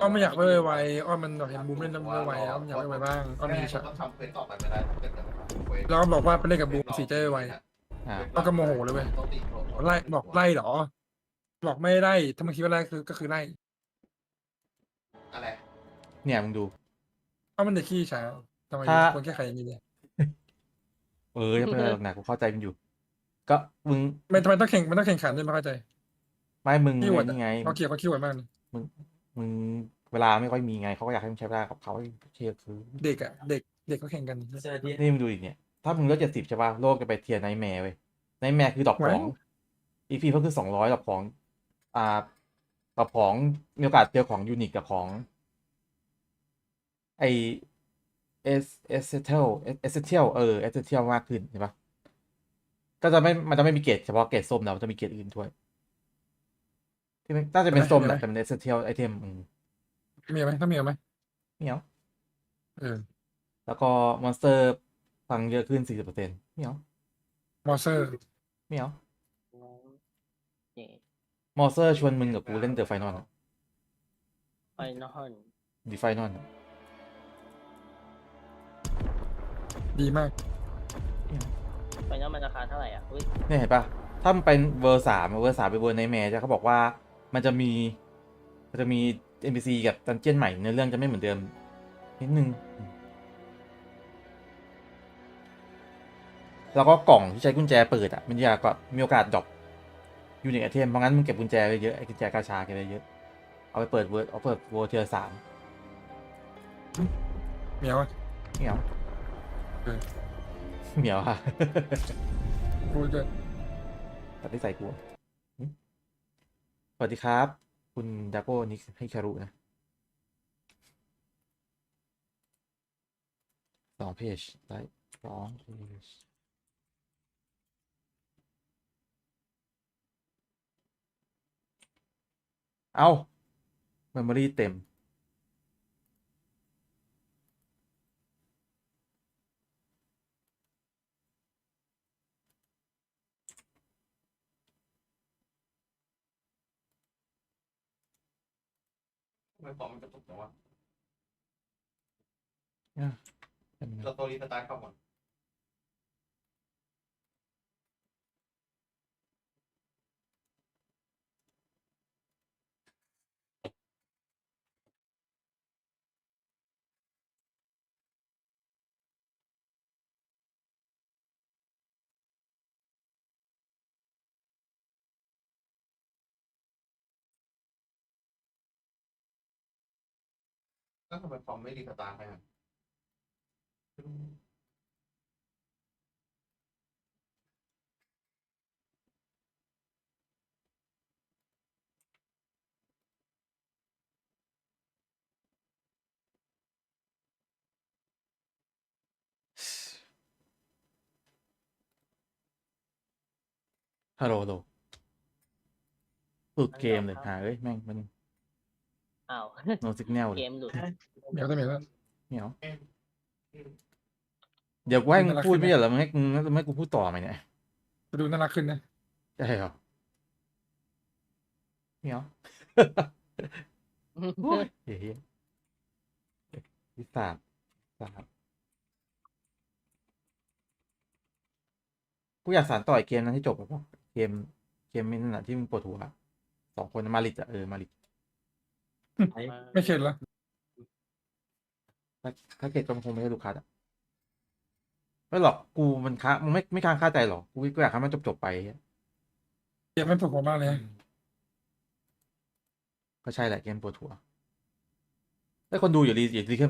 อ้อมไม่อยากไปไวๆอ้อมมันแบบเห็นบูมเล่นแล้วไม่ไวอ้อมอยากไปไวบ้างอ้อมมีฉากต้องทำเควสต่อไปไม่ได้ถ้าเกิดจะทำเควสแล้วก็บอกว่าไปเล่นกับบูมสีจะไวอ่าอ้อมก็โมโหเลยเว้ยต้องตีโปรไล่บอกไล่เหรอ บอกไม่ไล่ถ้ามันคิดว่าไล่คือก็คือไล่อะไรเนี่ยมึงดู อ้อมมันเด็กขี้ช้าทำไมถ้า ควรแก้ไขอย่างนี้เนี่ยเออยังไม่ได้หรอกนะกูเข้าใจมันอยู่ ก็มึงไม่ทำไมต้องแข่งมันต้องแข่งขันด้วยไม่เข้าใจ ไม่มึงขี้หวดนี่ไง เขาเกี่ยวเขาขี้หวดมากเลยมึง เวลาไม่ค่อยมีไงเขาก็อยากให้มึงใช้เวลากับเขาเชียร์คือเด็กอะเด็กเด็กเขาแข่งกันนี่มึงดูอีกเนี่ยถ้ามึงเลือกเจ็ดสิบใช่ป่ะโลกจะไปเทียร์ไนท์แมร์เว้ยไนท์แมร์คือดอกของอีพีเพิ่มคือสองร้อยดอกของ อ่าดอกของมีโอกาสเจอของยูนิคกับของไอเอสเอสเทลเอสเทลเออเอสเทลมากขึ้นใช่ปะก็จะไม่มันจะไม่มีเกรดเฉพาะเกรดส้มแล้วจะมีเกรดอื่นด้วย ที่มันน่าจะเป็นส้มแหละแต่เป็นเอสเทลไอเทมอืมมีไหมต้องมีไหมเหนียวเออแล้วก็มอนสเตอร์ฟังเยอะขึ้นสี่สิบเปอร์เซ็นต์เหนียวมอเซอร์เหนียวเย่มอสเตอร์ชวนมึงกับกูเล่นเดอะไฟนอลไฟนอลดีไฟนอลดีมากไฟนอลมันราคาเท่าไหร่อะอุ้ยเนี่ยเห็นปะถ้ามันเป็นเวอร์สามเวอร์สามเป็นเวอร์ในแมร์จะเขาบอกว่า มันจะมีมันจะมี NPC กับดันเจี้ยนใหม่ในอเรื่องจะไม่เหมือนเดิมนิดนึง แล้วก็กล่องที่ใช้กุญแจเปิดอะมันจะก็มีโอกาสดรอปยูนิคไอเทมเพราะงั้นมึงเก็บกุญแจไว้เยอะไอ้กุญแจกาชาเก็บไว้เยอะ เอาไปเปิดเวอร์เอาเปิดเวอร์เทียร์สามเหมียวอะเหมียวเออเหมียวค่ะกูจะตัดที่ใส่กูหึ สวัสดีครับ คุณดาโก้นิกให้คารุนะสองเพจได้สองเพจเอาเมมโมรี่เต็ม ไมของมันกระตุกจังวะเต็มนะเราตัวรีสตาร์ทเข้าก่อน แล้วทำไมคอมไม่รีสตาร์ทไปอะฮัลโหลฮัลโหลหลุดเกมเลยหาเอ้ย แม่งมัน อ้าวโนสิกแนลเลเกยมหลุดเหมียวต้องเหมียวแล้ว เหนียวเดี๋ยวกูให้มึงน่ารักพูดขึ้นไหมไม่ใช่เหรอมึงให้มึงมึงให้กูพูดต่อไหมเนี่ยจะดูน่ารักขึ้นนะ ใช่เหรอเหนียว โอ้ยเฮ้ยวิสาบสาบกูอยากสานต่ออีกเกมนั้นให้จบแบบว่าเกม เกมนี่นั่นแหะที่มึงปวดหัวสองคนน่ะมาริดอะเออ มาริด ไม่เข็ดละถ้าถ้าเกิดก็คงไม่ใช่ลูกค้าอะไม่หรอกกูมันค้ามึงไม่ไม่ค้างค่าใจหรอกกูกูอยากให้มันจบจบๆไปเกมไม่ปวดหัวมากเลยก็ใช่แหละเกมปวดหัวไอ้คนดูอย่ารีอย่ารีขึ้น